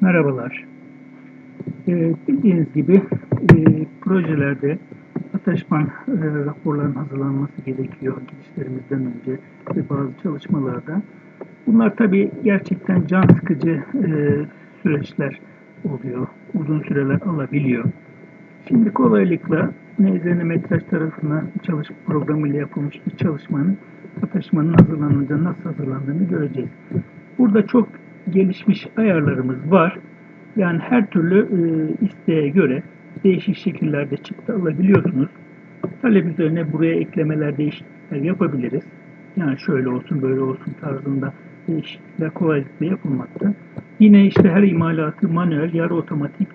Merhabalar. Ee, bildiğiniz gibi e, projelerde ataşman e, raporların hazırlanması gerekiyor girişlerimizden önce ve bazı çalışmalarda. Bunlar tabii gerçekten can sıkıcı e, süreçler oluyor. Uzun süreler alabiliyor. Şimdi kolaylıkla NZN Metraj tarafından çalışma programıyla yapılmış bir çalışmanın ataşmanın hazırlanınca nasıl hazırlandığını göreceğiz. Burada çok gelişmiş ayarlarımız var. Yani her türlü e, isteğe göre değişik şekillerde çıktı alabiliyorsunuz. Talep üzerine buraya eklemeler, değişiklikler yapabiliriz. Yani şöyle olsun, böyle olsun tarzında değişiklikler kolaylıkla yapılmakta. Yine işte her imalatı manuel, yarı otomatik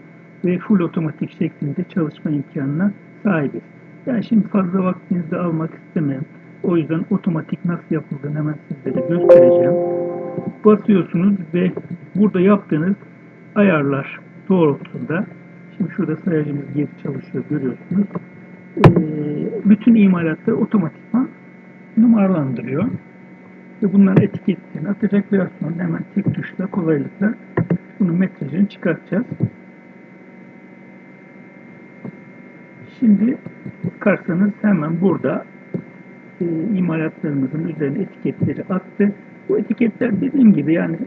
ve full otomatik şeklinde çalışma imkanına sahibiz. Yani şimdi fazla vaktinizi almak istemem. O yüzden otomatik nasıl yapıldığını hemen sizlere göstereceğim. Basıyorsunuz ve burada yaptığınız ayarlar doğrultusunda şimdi şurada sayacımız geri çalışıyor görüyorsunuz. Ee, bütün imalatları otomatikman numaralandırıyor. Ve bunların etiketlerini atacak biraz sonra hemen tek tuşla kolaylıkla bunun metrajını çıkartacağız. Şimdi bakarsanız hemen burada e, imalatlarımızın üzerine etiketleri attı. Bu etiketler dediğim gibi yani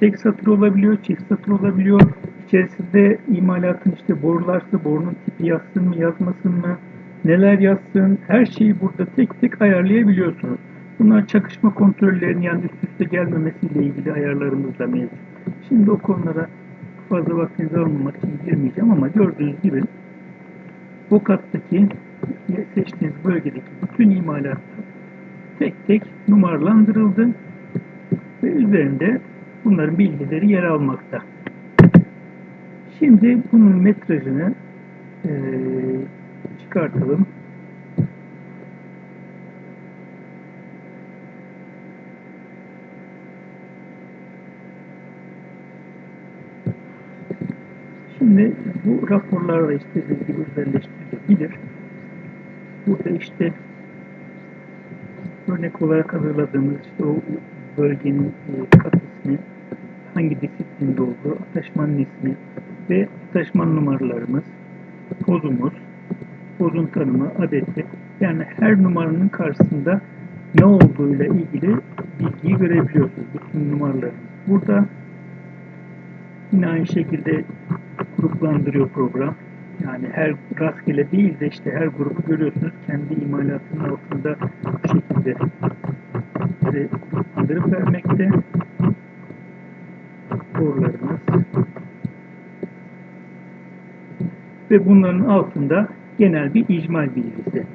tek satır olabiliyor, çift satır olabiliyor. İçerisinde imalatın işte borularsa borunun tipi yazsın mı yazmasın mı, neler yazsın her şeyi burada tek tek ayarlayabiliyorsunuz. Bunlar çakışma kontrollerinin yani üst üste gelmemesiyle ilgili ayarlarımız da mevcut. Şimdi o konulara fazla vaktinizi almamak için girmeyeceğim ama gördüğünüz gibi bu kattaki seçtiğiniz bölgedeki bütün imalatlar tek tek numaralandırıldı ve üzerinde bunların bilgileri yer almakta. Şimdi bunun metrajını e, çıkartalım. Şimdi bu raporlarda istediğiniz gibi özelleştirilebilir. Burada işte örnek olarak hazırladığımız işte o bölgenin e, kat ismi, hangi disiplinde olduğu, ataşmanın ismi ve ataşman numaralarımız, pozumuz, pozun tanımı, adeti. Yani her numaranın karşısında ne olduğuyla ilgili bilgiyi görebiliyorsunuz. Bütün numaralarımız burada. Yine aynı şekilde gruplandırıyor program. Yani her rastgele değil de işte her grubu görüyorsunuz. Kendi imalatının altında bu şekilde size gruplandırıp vermekte. Borularımız. Ve bunların altında genel bir icmal bilgisi.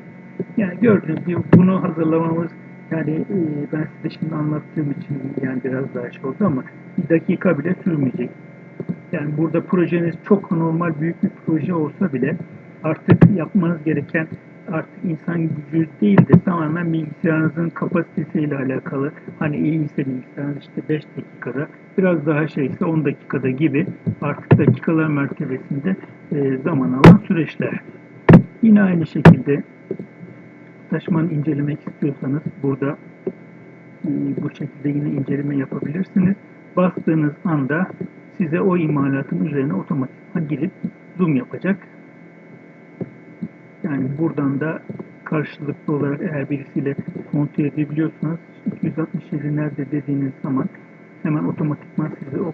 Yani gördüğünüz gibi bunu hazırlamamız yani e, ben size şimdi anlattığım için yani biraz daha şey oldu ama bir dakika bile sürmeyecek. Yani burada projeniz çok normal büyük bir proje olsa bile artık yapmanız gereken artık insan gücü değil de tamamen bilgisayarınızın kapasitesiyle alakalı. Hani iyi ise bilgisayarınız işte 5 dakikada, biraz daha şeyse 10 dakikada gibi artık dakikalar mertebesinde e, zaman alan süreçler. Yine aynı şekilde taşımanı incelemek istiyorsanız burada e, bu şekilde yine inceleme yapabilirsiniz. Bastığınız anda size o imalatın üzerine otomatikman girip zoom yapacak. Yani buradan da karşılıklı olarak eğer birisiyle kontrol edebiliyorsanız 267 nerede dediğiniz zaman hemen otomatikman size o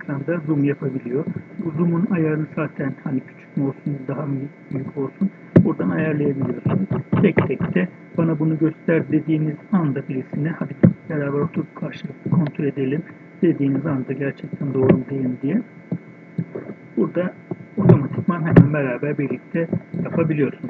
ekranda zoom yapabiliyor. Bu zoom'un ayarını zaten hani küçük mü olsun daha mı büyük olsun buradan ayarlayabiliyorsunuz. Tek tek de bana bunu göster dediğiniz anda birisine hadi beraber oturup karşılıklı kontrol edelim dediğiniz anda gerçekten doğru mu değil mi diye burada otomatikman hemen beraber birlikte yapabiliyorsunuz.